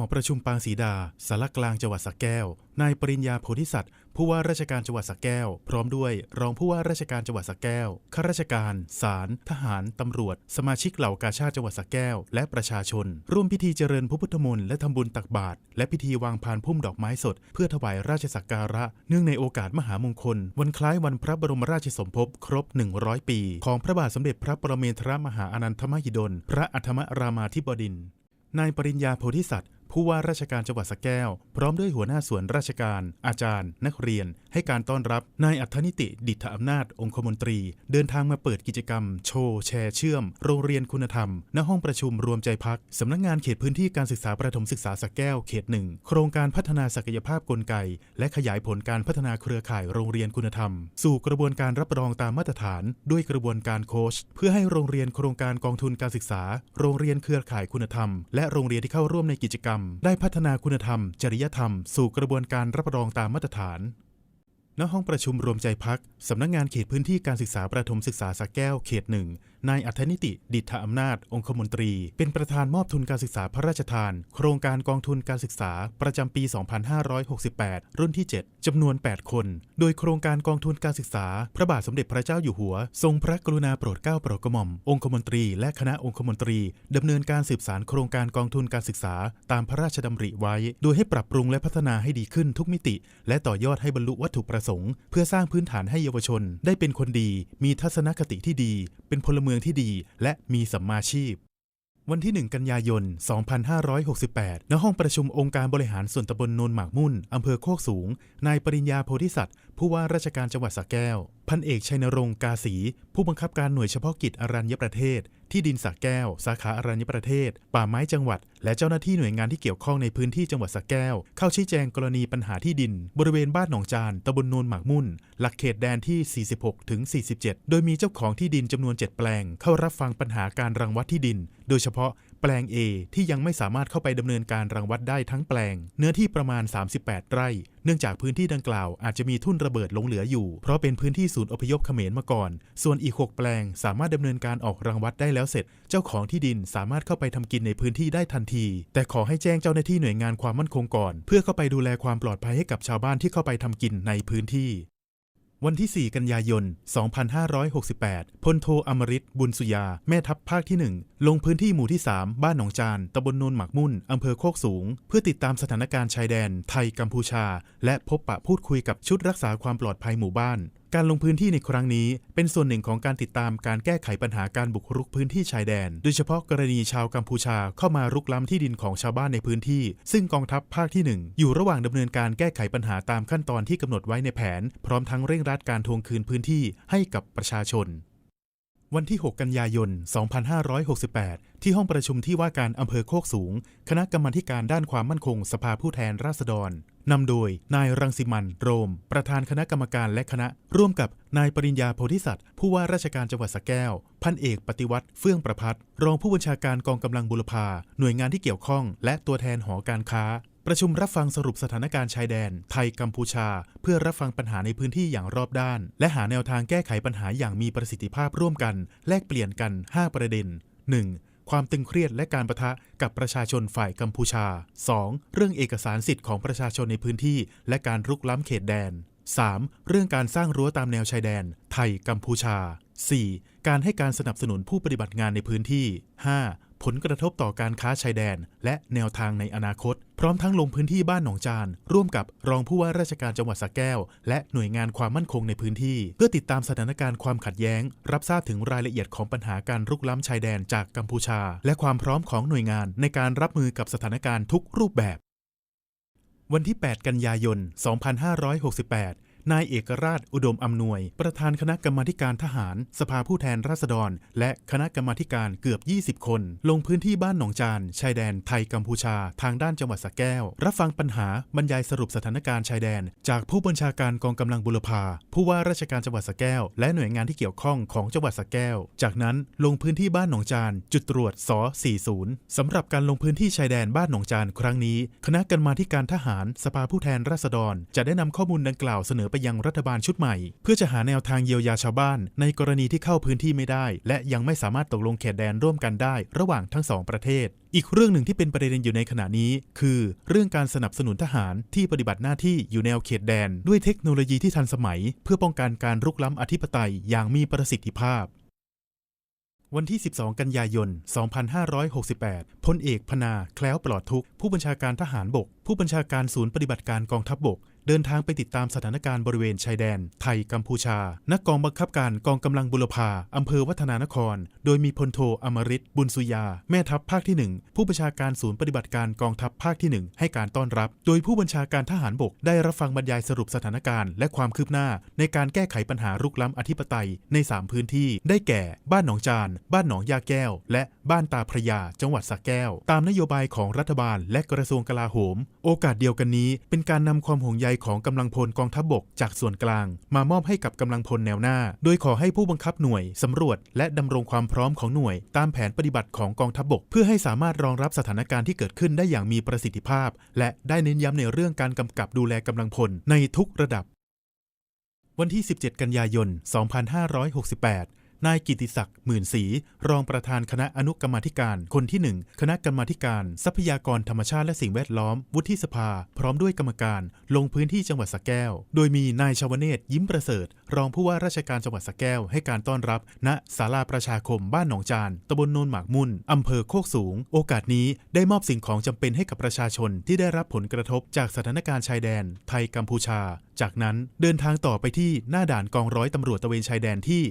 อประชุมปางศรีดาสารกลางจังหวัดสระแก้ว นายปริญญาโพธิสัตว์ผู้ว่าราชการจังหวัดสระแก้ว พร้อมด้วย รองผู้ว่าราชการจังหวัดสระแก้วข้าราชการศาลทหาร ตำรวจ สมาชิกเหล่ากาชาติจังหวัดสระแก้ว และประชาชน ร่วมพิธีเจริญพระพุทธมนต์และทำบุญตักบาตรและพิธีวางพานพุ่มดอกไม้สด เพื่อถวายราชสักการะ เนื่องในโอกาสมหามงคล วันคล้ายวันพระบรมราชสมภพครบ 100 ปี ของพระบาทสมเด็จพระปรเมนทรมหาอนันทมหิดล พระอัฏฐมรามาธิบดินนายปริญญาโพธิสัตว์ ผู้ว่าราชการจังหวัดสแก้ว พร้อมด้วยหัวหน้าส่วนราชการ อาจารย์ นักเรียน ให้การต้อนรับนายอัธนิติ ดิษฐอำนาจ องคมนตรี เดินทางมาเปิดกิจกรรม โชว์ แชร์เชื่อม โรงเรียนคุณธรรม ณ ห้องประชุมรวมใจพัก สำนักงานเขตพื้นที่การศึกษาประถมศึกษาสแก้ว เขตหนึ่ง โครงการพัฒนาศักยภาพกลไก และขยายผลการพัฒนาเครือข่ายโรงเรียนคุณธรรม สู่กระบวนการรับรองตามมาตรฐาน ด้วยกระบวนการโค้ช เพื่อให้โรงเรียนโครงการกองทุนการศึกษา โรงเรียนเครือข่ายคุณธรรม และโรงเรียนที่เข้าร่วมในกิจกรรมได้พัฒนาคุณธรรม จริยธรรม สู่กระบวนการรับรองตามมาตรฐาน ณ ห้องประชุมรวมใจพัก สำนักงานเขตพื้นที่การศึกษาประถมศึกษาสระแก้วเขตหนึ่งนายอัธนิติ ดิษฐอำนาจ องคมนตรี เป็นประธานมอบทุนการศึกษาพระราชทาน โครงการกองทุนการศึกษา ประจำปี 2568 รุ่นที่ 7 จำนวน 8 คน โดยโครงการกองทุนการศึกษา พระบาทสมเด็จพระเจ้าอยู่หัว ทรงพระกรุณาโปรดเกล้าโปรดกระหม่อม องคมนตรี และคณะองคมนตรีดำเนินการสืบสารโครงการกองทุนการศึกษา ตามพระราชดำริไว้ โดยให้ปรับปรุงและพัฒนาให้ดีขึ้นทุกมิติ และต่อยอดให้บรรลุวัตถุประสงค์ เพื่อสร้างพื้นฐานให้เยาวชน ได้เป็นคนดี มีทัศนคติที่ดี เป็นพลเมืองที่ดี และมีสัมมาชีพ วันที่ 1 กันยายน 2568 ณ ห้องประชุมองค์การบริหารส่วนตำบลโนนหมากมุ่น อำเภอโคกสูง นายปริญญาโพธิสัตว์ ผู้ว่าราชการจังหวัดสระแก้ว พันเอกชัยนรงค์กาสี ผู้บังคับการหน่วยเฉพาะกิจอรัญญประเทศ ที่ดินสักแก้ว สาขาอรัญญประเทศ ป่าไม้จังหวัด และเจ้าหน้าที่หน่วยงานที่เกี่ยวข้องในพื้นที่จังหวัดสักแก้ว เข้าชี้แจงกรณีปัญหาที่ดิน บริเวณบ้านหนองจานตำบลโนนหมากมุ่น หลักเขตแดนที่ 46ถึง47 โดยมีเจ้าของที่ดินจำนวน 7 แปลง เข้ารับฟังปัญหาการรังวัดที่ดิน โดยเฉพาะ แปลง A ที่ยังไม่สามารถเข้าไปดำเนินการรังวัดได้ทั้งแปลง เนื้อที่ประมาณ 38 ไร่ เนื่องจากพื้นที่ดังกล่าวอาจจะมีทุ่นระเบิดหลงเหลืออยู่ เพราะเป็นพื้นที่ศูนย์อพยพเขมรมาก่อน ส่วนอีก 6 แปลงสามารถดำเนินการออกรังวัดได้แล้วเสร็จ เจ้าของที่ดินสามารถเข้าไปทำกินในพื้นที่ได้ทันที แต่ขอให้แจ้งเจ้าหน้าที่หน่วยงานความมั่นคงก่อน เพื่อเข้าไปดูแลความปลอดภัยให้กับชาวบ้านที่เข้าไปทำกินในพื้นที่ วันที่ 4 กันยายน 2568 พลโทอมริตบุญสุยา แม่ทัพภาคที่ 1 ลงพื้นที่หมู่ที่ 3 บ้านหนองจาน ตำบลโนนหมักมุ่น อำเภอโคกสูง เพื่อติดตามสถานการณ์ชายแดน ไทยกัมพูชา และพบปะพูดคุยกับชุดรักษาความปลอดภัยหมู่บ้าน การลงพื้นที่ในครั้งนี้เป็นส่วนหนึ่งของการติดตามการแก้ไขปัญหาการบุกรุกพื้นที่ชายแดน โดยเฉพาะกรณีชาวกัมพูชาเข้ามารุกล้ำที่ดินของชาวบ้านในพื้นที่ ซึ่งกองทัพภาคที่ 1 อยู่ระหว่างดำเนินการแก้ไขปัญหาตามขั้นตอนที่กำหนดไว้ในแผน พร้อมทั้งเร่งรัดการทวงคืนพื้นที่ให้กับประชาชนวันที่ 6 กันยายน 2568 ที่ห้องประชุมที่ว่าการอำเภอโคกสูง คณะกรรมาการด้านความมั่นคง สภาผู้แทนราษฎร นำโดยนายรังสิมันต์โรม ประธานคณะกรรมการและคณะ ร่วมกับนายปริญญาโพธิสัตว์ผู้ว่าราชการจังหวัดสระแก้ว พันเอกปฏิวัติเฟื่องประพัฒรองผู้บัญชาการกองกำลังบุรพาหน่วยงานที่เกี่ยวข้อง และตัวแทนหอการค้า ประชุมรับฟังสรุปสถานการณ์ชายแดน ไทยกัมพูชา เพื่อรับฟังปัญหาในพื้นที่อย่างรอบด้าน และหาแนวทางแก้ไขปัญหาอย่างมีประสิทธิภาพร่วมกัน แลกเปลี่ยนกัน 5 ประเด็น 1. ความตึงเครียดและการประทะกับประชาชนฝ่ายกัมพูชา 2. เรื่องเอกสารสิทธิ์ของประชาชนในพื้นที่ และการรุกล้ำเขตแดน 3. เรื่องการสร้างรั้วตามแนวชายแดน ไทยกัมพูชา 4. การให้การสนับสนุนผู้ปฏิบัติงานในพื้นที่ 5. ผลกระทบต่อการค้าชายแดน และแนวทางในอนาคต พร้อมทั้งลงพื้นที่บ้านหนองจาน ร่วมกับรองผู้ว่าราชการจังหวัดสระแก้ว และหน่วยงานความมั่นคงในพื้นที่ เพื่อติดตามสถานการณ์ความขัดแย้ง รับทราบถึงรายละเอียดของปัญหาการรุกล้ำชายแดนจากกัมพูชา และความพร้อมของหน่วยงานในการรับมือกับสถานการณ์ทุกรูปแบบ วันที่ 8 กันยายน 2568 นายเอกราชอุดมอำนวย ประธานคณะกรรมาการทหาร สภาผู้แทนราษฎร และคณะกรรมาการเกือบ 20 คน ลงพื้นที่บ้านหนองจานชายแดนไทยกัมพูชา ทางด้านจังหวัดสระแก้ว รับฟังปัญหาบรรยายสรุปสถานการณ์ชายแดน จากผู้บัญชาการกองกำลังบุรพาผู้ว่าราชการจังหวัดสระแก้ว และหน่วยงานที่เกี่ยวข้องของจังหวัดสระแก้ว จากนั้นลงพื้นที่บ้านหนองจานจุดตรวจส40สำหรับการลงพื้นที่ชายแดนบ้านหนองจานครั้งนี้ คณะกรรมาการทหาร สภาผู้แทนราษฎร จะได้นำข้อมูลดังกล่าวเสนอไปยังรัฐบาลชุดใหม่ เพื่อจะหาแนวทางเยียวยาชาวบ้าน ในกรณีที่เข้าพื้นที่ไม่ได้ และยังไม่สามารถตกลงเขตแดนร่วมกันได้ ระหว่างทั้งสองประเทศ อีกเรื่องหนึ่งที่เป็นประเด็นอยู่ในขณะนี้ คือ เรื่องการสนับสนุนทหารที่ปฏิบัติหน้าที่อยู่แนวเขตแดน ด้วยเทคโนโลยีที่ทันสมัย เพื่อป้องกันการรุกล้ำอธิปไตยอย่างมีประสิทธิภาพวันที่ 12 กันยายน 2568 พลเอกพนา แคล้วปลอดทุก ผู้บัญชาการทหารบก ผู้บัญชาการศูนย์ปฏิบัติการกองทัพบก เดินทางไปติดตามสถานการณ์บริเวณชายแดน ไทยกัมพูชา นักกองบังคับการกองกำลังบุรพาอำเภอวัฒนานคร โดยมีพลโทอมริตบุญสุยา แม่ทัพภาคที่ 1 ผู้บัญชาการศูนย์ปฏิบัติการกองทัพภาคที่ 1 ให้การต้อนรับ โดยผู้บัญชาการทหารบกได้รับฟังบรรยายสรุปสถานการณ์ และความคืบหน้า ในการแก้ไขปัญหารุกล้ำอธิปไตยใน 3 พื้นที่ ได้แก่ บ้านหนองจาน บ้านหนองยาแก้ว และบ้านตาพระยา จังหวัดสระแก้ว ตามนโยบายของรัฐบาล และกระทรวงกลาโหม โอกาสเดียวกันนี้ เป็นการนำความห่วงใยของกำลังพลกองทัพบกจากส่วนกลาง มามอบให้กับกำลังพลแนวหน้า โดยขอให้ผู้บังคับหน่วยสำรวจ และดำรงความพร้อมของหน่วย ตามแผนปฏิบัติของกองทัพบก เพื่อให้สามารถรองรับสถานการณ์ที่เกิดขึ้นได้อย่างมีประสิทธิภาพ และได้เน้นย้ำในเรื่องการกำกับดูแลกำลังพลในทุกระดับ วันที่ 17 กันยายน 2568 นายกิติศักดิ์หมื่นศรีรองประธานคณะอนุกรรมธิการ คนที่ 1 คณะกรรมธิการ ทรัพยากรธรรมชาติและสิ่งแวดล้อม วุฒิสภา พร้อมด้วยกรรมการ ลงพื้นที่จังหวัดสระแก้ว โดยมีนายชาวเนศยิ้มประเสริฐ รองผู้ว่าราชการจังหวัดสระแก้วให้การต้อนรับ ณศาลาประชาคมบ้านหนองจานตำบลโนนหมากมุ่นอำเภอโคกสูง โอกาสนี้ได้มอบสิ่งของจำเป็นให้กับประชาชนที่ได้รับผลกระทบจากสถานการณ์ชายแดน ไทยกัมพูชา จากนั้นเดินทางต่อไปที่หน้าด่านกองร้อยตำรวจตระเวนชายแดนที่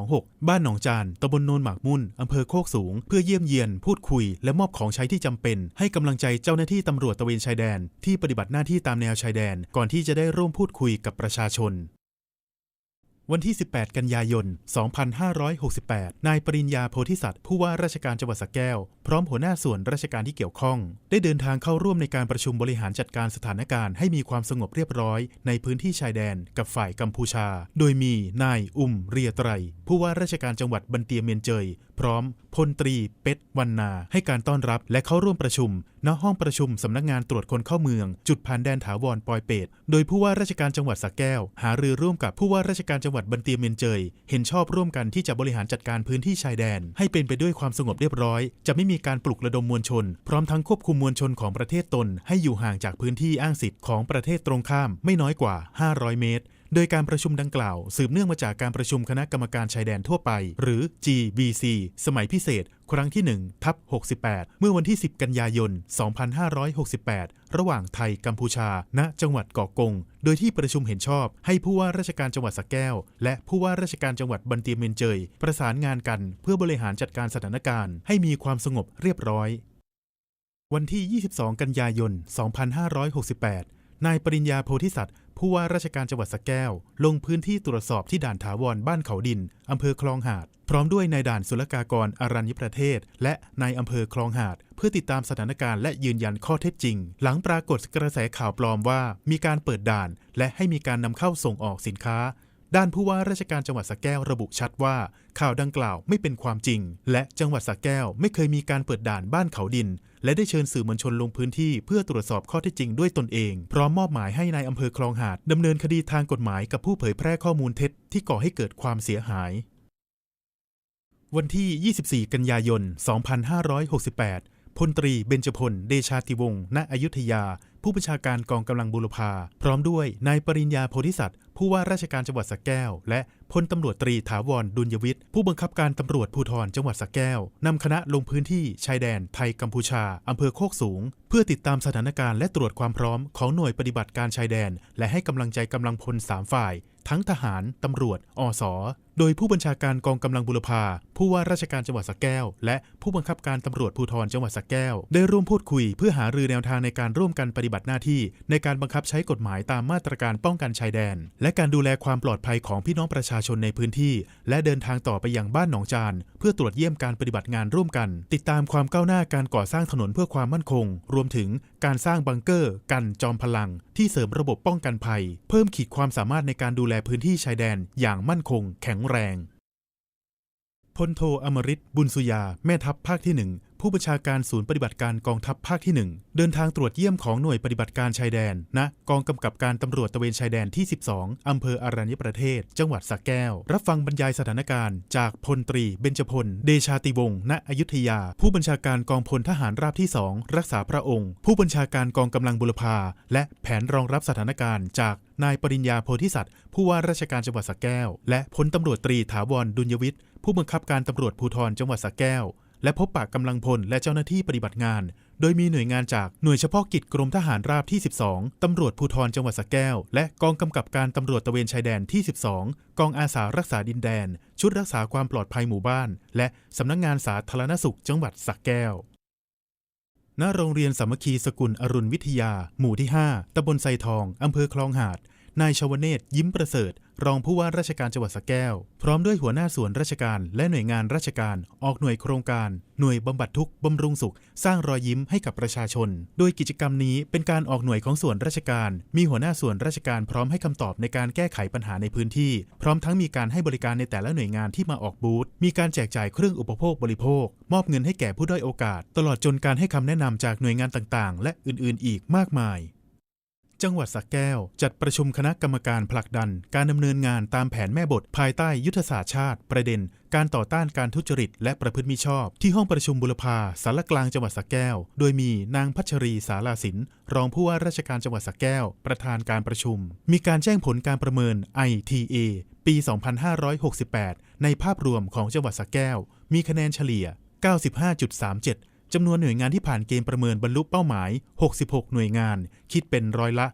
126 บ้านหนองจานตำบลโนนหมากมุ่นอำเภอโคกสูง เพื่อเยี่ยมเยียนพูดคุย และมอบของใช้ที่จำเป็น ให้กำลังใจเจ้าหน้าที่ตำรวจตระเวนชายแดน ที่ปฏิบัติหน้าที่ตามแนวชายแดน ก่อนที่จะได้ร่วมพูดคุยกับประชาชน วันที่ 18 กันยายน 2568 นายปริญญาโพธิสัตว์ผู้ว่าราชการจังหวัดสระแก้วพร้อมหัวหน้าส่วนราชการที่เกี่ยวข้อง ได้เดินทางเข้าร่วมในการประชุมบริหารจัดการสถานการณ์ให้มีความสงบเรียบร้อย ในพื้นที่ชายแดนกับฝ่ายกัมพูชา โดยมีนายอุ่มเรียไตร ผู้ว่าราชการจังหวัดบันเตียเมียนเจย พร้อมพลตรีเป็ดวันนา ให้การต้อนรับและเข้าร่วมประชุมณห้องประชุมสำนักงานตรวจคนเข้าเมือง จุดผ่านแดนถาวรปอยเปตโดยผู้ว่าราชการจังหวัดสระแก้ว หารือร่วมกับผู้ว่าราชการจังหวัดบันเตียเมียนเจย เห็นชอบร่วมกันที่จะบริหารจัดการพื้นที่ชายแดน ให้เป็นไปด้วยความสงบเรียบร้อย จะไม่มีการปลุกระดมมวลชน พร้อมทั้งควบคุมมวลชนของประเทศตน ให้อยู่ห่างจากพื้นที่อ้างสิทธิ์ของประเทศตรงข้ามไม่น้อยกว่า 500 เมตร โดยการประชุมดังกล่าว สืบเนื่องมาจากการประชุมคณะกรรมการชายแดนทั่วไป หรือ GBC สมัยพิเศษ ครั้งที่1ทับ68 เมื่อวันที่ 10 กันยายน 2568 ระหว่างไทยกัมพูชา ณ จังหวัดเกาะกง โดยที่ประชุมเห็นชอบ ให้ผู้ว่าราชการจังหวัดสระแก้ว และผู้ว่าราชการจังหวัดบันเตียเมนเจย ประสานงานกันเพื่อบริหารจัดการสถานการณ์ ให้มีความสงบเรียบร้อย วันที่ 22 กันยายน 2568นายปริญญาโพธิสัตว์ ผู้ว่าราชการจังหวัดสแก้ว ลงพื้นที่ตรวจสอบที่ด่านถาวรบ้านเขาดิน อำเภอคลองหาด พร้อมด้วยนายด่านศุลกากรอารัญญประเทศ และนายอำเภอคลองหาด เพื่อติดตามสถานการณ์และยืนยันข้อเท็จจริง หลังปรากฏกระแสข่าวปลอมว่า มีการเปิดด่าน และให้มีการนำเข้าส่งออกสินค้า ด้านผู้ว่าราชการจังหวัดสระแก้วระบุชัดว่า ข่าวดังกล่าวไม่เป็นความจริง และจังหวัดสระแก้วไม่เคยมีการเปิดด่านบ้านเขาดิน และได้เชิญสื่อมวลชนลงพื้นที่เพื่อตรวจสอบข้อเท็จจริงด้วยตนเอง พร้อมมอบหมายให้ในายอำเภอคลองหาดดำเนินคดีทางกฎหมายกับผู้เผยแพร่ข้อมูลเท็จที่ก่อให้เกิดความเสียหายวันที่ 24 กันยายน 2568 พลตรีเบญจพล เดชาติวงศ์ ณ อยุธยา ผู้บัญชาการกองกำลังบุรพา พร้อมด้วยนายปริญญาโพธิสัตว์ผู้ว่าราชการจังหวัดสระแก้ว และพลตำรวจตรีถาวรดุลยวิทย์ผู้บังคับการตำรวจภูธรจังหวัดสระแก้วนำคณะลงพื้นที่ชายแดนไทยกัมพูชาอำเภอโคกสูง เพื่อติดตามสถานการณ์และตรวจความพร้อมของหน่วยปฏิบัติการชายแดน และให้กำลังใจกำลังพลสามฝ่าย ทั้งทหารตำรวจอส โดยผู้บัญชาการกองกำลังบุรพา ผู้ว่าราชการจังหวัดสระแก้ว และผู้บังคับการตำรวจภูธรจังหวัดสระแก้ว ได้ร่วมพูดคุยเพื่อหารือแนวทางในการร่วมกันปฏิบัติหน้าที่ ในการบังคับใช้กฎหมายตามมาตรการป้องกันชายแดน และการดูแลความปลอดภัยของพี่น้องประชาชนในพื้นที่ และเดินทางต่อไปยังบ้านหนองจาน เพื่อตรวจเยี่ยมการปฏิบัติงานร่วมกัน ติดตามความก้าวหน้าการก่อสร้างถนนเพื่อความมั่นคง รวมถึงการสร้างบังเกอร์ กันจอมพลัง ที่เสริมระบบป้องกันภัย เพิ่มขีดความสามารถในการดูแลพื้นที่ชายแดน อย่างมั่นคง แข็งแรงพลโทอมริตบุญสุยาแม่ทัพภาคที่หนึ่ง ผู้บัญชาการศูนย์ปฏิบัติการกองทัพภาคที่ 1 เดินทางตรวจเยี่ยมของหน่วยปฏิบัติการชายแดนณกองกำกับการตำรวจตะเวนชายแดนที่ 12 อำเภออารัญญประเทศ จังหวัดสระแก้ว รับฟังบรรยายสถานการณ์ จากพลตรีเบญจพล เดชาติวงศ์ณอยุธยา ผู้บัญชาการกองพลทหารราบที่ 2 รักษาพระองค์ ผู้บัญชาการกองกำลังบุรพาและแผนรองรับสถานการณ์จากนายปริญญาโพธิสัตว์ผู้ว่าราชการจังหวัดสระแก้ว และพลตำรวจตรีถาวรดุลยวิทย์ผู้บังคับการตำรวจภูธรจังหวัดสระแก้ว และพบปะกำลังพลและเจ้าหน้าที่ปฏิบัติงาน โดยมีหน่วยงานจากหน่วยเฉพาะกิจกรมทหารราบที่ 12 ตำรวจภูธรจังหวัดสระแก้ว และกองกำกับการตำรวจตะเวนชายแดนที่ 12 กองอาสารักษาดินแดน ชุดรักษาความปลอดภัยหมู่บ้าน และสำนักงานสาธารณสุขจังหวัดสระแก้วณโรงเรียนสามัคคีสกุลอรุณวิทยา หมู่ที่ 5 ตำบลไซทอง อำเภอคลองหาด นายชวเนศยิ้มประเสริฐ รองผู้ว่าราชการจังหวัดสระแก้ว พร้อมด้วยหัวหน้าส่วนราชการ และหน่วยงานราชการ ออกหน่วยโครงการ หน่วยบำบัดทุกข์บำรุงสุข สร้างรอยยิ้มให้กับประชาชน โดยกิจกรรมนี้เป็นการออกหน่วยของส่วนราชการ มีหัวหน้าส่วนราชการพร้อมให้คำตอบในการแก้ไขปัญหาในพื้นที่ พร้อมทั้งมีการให้บริการในแต่ละหน่วยงานที่มาออกบูธมีการแจกจ่ายเครื่องอุปโภคบริโภค มอบเงินให้แก่ผู้ด้อยโอกาส ตลอดจนการให้คำแนะนำจากหน่วยงานต่างๆ และอื่นๆ อีกมากมาย จังหวัดสระแก้ว จัดประชุมคณะกรรมการผลักดัน การดำเนินงานตามแผนแม่บท ภายใต้ยุทธศาสตร์ชาติ ประเด็น การต่อต้านการทุจริต และประพฤติมิชอบ ที่ห้องประชุมบุรพาสารกลางจังหวัดสระแก้ว โดยมีนางพัชรีสาลาสิน รองผู้ว่าราชการจังหวัดสระแก้ว ประธานการประชุม มีการแจ้งผลการประเมิน ITA ปี 2568 ในภาพรวมของจังหวัดสระแก้ว มีคะแนนเฉลี่ย 95.37 จำนวนหน่วยงานที่ผ่านเกณฑ์ประเมินบรรลุเป้าหมาย 66 หน่วยงาน คิดเป็นร้อยละ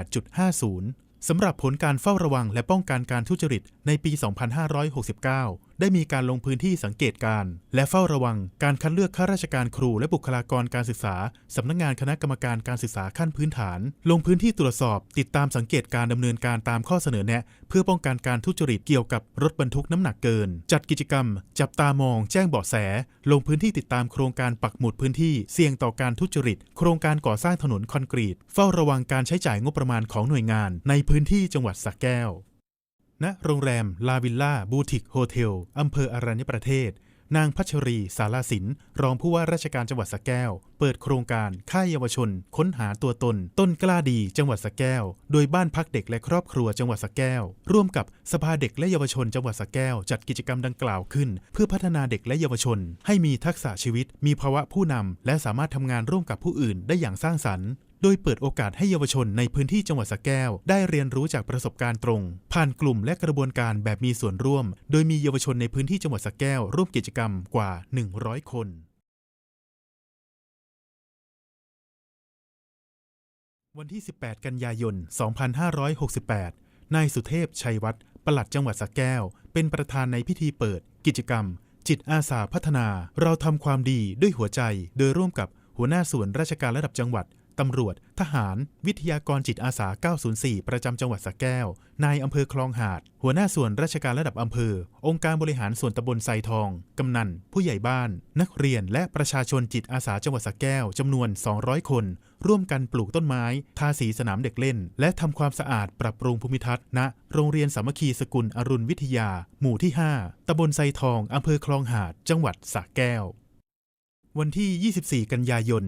98.50 สำหรับผลการเฝ้าระวังและป้องกันการทุจริตในปี 2569 ได้มีการลงพื้นที่สังเกตการณ์และเฝ้าระวังการคัดเลือกข้าราชการครู และบุคลากรการศึกษาสำนักงานคณะกรรมการการศึกษาขั้นพื้นฐาน ลงพื้นที่ตรวจสอบ ติดตามสังเกตการดำเนินการตามข้อเสนอแนะ เพื่อป้องกันการทุจริตเกี่ยวกับรถบรรทุกน้ำหนักเกิน จัดกิจกรรม จับตามอง แจ้งเบาะแส ลงพื้นที่ติดตามโครงการปักหมุดพื้นที่เสี่ยงต่อการทุจริต โครงการก่อสร้างถนนคอนกรีต เฝ้าระวังการใช้จ่ายงบประมาณของหน่วยงาน ในพื้นที่จังหวัดสระแก้ว ณโรงแรม ลาวิลล่า บูติกโฮเทล อำเภออารัญญประเทศ นางพัชรี สาลาสิน รองผู้ว่าราชการจังหวัดสระแก้ว เปิดโครงการค่ายเยาวชน ค้นหาตัวตน ต้นกล้าดี จังหวัดสระแก้ว โดยบ้านพักเด็กและครอบครัวจังหวัดสระแก้ว ร่วมกับสภาเด็กและเยาวชนจังหวัดสระแก้ว จัดกิจกรรมดังกล่าวขึ้น เพื่อพัฒนาเด็กและเยาวชน ให้มีทักษะชีวิต มีภาวะผู้นำและสามารถทำงานร่วมกับผู้อื่นได้อย่างสร้างสรรค์ โดยเปิดโอกาสให้เยาวชนในพื้นที่จังหวัดสระแก้ว ได้เรียนรู้จากประสบการณ์ตรง ผ่านกลุ่มและกระบวนการแบบมีส่วนร่วม โดยมีเยาวชนในพื้นที่จังหวัดสระแก้ว ร่วมกิจกรรมกว่า 100 คนวันที่ 18 กันยายน 2568 นายสุเทพ ชัยวัฒน์ปลัดจังหวัดสระแก้ว เป็นประธานในพิธีเปิด กิจกรรม จิตอาสาพัฒนา เราทำความดีด้วยหัวใจ โดยร่วมกับหัวหน้าส่วนราชการระดับจังหวัด ตำรวจ ทหาร วิทยากรจิตอาสา 904 ประจำจังหวัดสระแก้ว นายอำเภอคลองหาด หัวหน้าส่วนราชการระดับอำเภอ องค์การบริหารส่วนตำบลไซทอง กำนัน ผู้ใหญ่บ้าน นักเรียน และประชาชนจิตอาสาจังหวัดสระแก้วจำนวน 200 คน ร่วมกันปลูกต้นไม้ ทาสีสนามเด็กเล่น และทำความสะอาดปรับปรุงภูมิทัศน์ณโรงเรียนสามัคคีสกุลอรุณวิทยา หมู่ที่ 5ตำบลไซทองอำเภอคลองหาด จังหวัดสระแก้ว วันที่ 24 กันยายน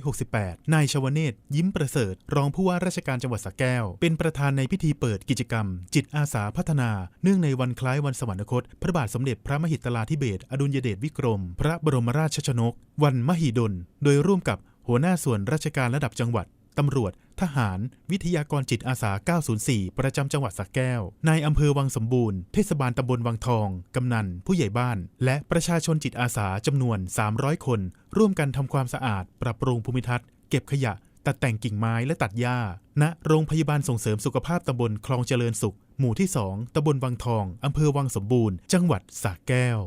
2568 นายชวเนศยิ้มประเสริฐ รองผู้ว่าราชการจังหวัดสระแก้ว เป็นประธานในพิธีเปิดกิจกรรม จิตอาสาพัฒนา เนื่องในวันคล้ายวันสวรรคต พระบาทสมเด็จพระมหิตลาธิเบศรอดุลยเดชวิกรม พระบรมราชชนก วันมหิดล โดยร่วมกับหัวหน้าส่วนราชการระดับจังหวัด ตำรวจ ทหาร วิทยากรจิตอาสา 904 ประจำจังหวัดสระแก้ว นายอำเภอวังสมบูรณ์ เทศบาลตำบลวังทอง กำนัน ผู้ใหญ่บ้าน และประชาชนจิตอาสาจำนวน 300 คน ร่วมกันทำความสะอาด ปรับปรุงภูมิทัศน์ เก็บขยะ ตัดแต่งกิ่งไม้และตัดหญ้า ณ โรงพยาบาลส่งเสริมสุขภาพตำบลคลองเจริญสุข หมู่ที่ 2ตำบลวังทองอำเภอวังสมบูรณ์ จังหวัดสระแก้ว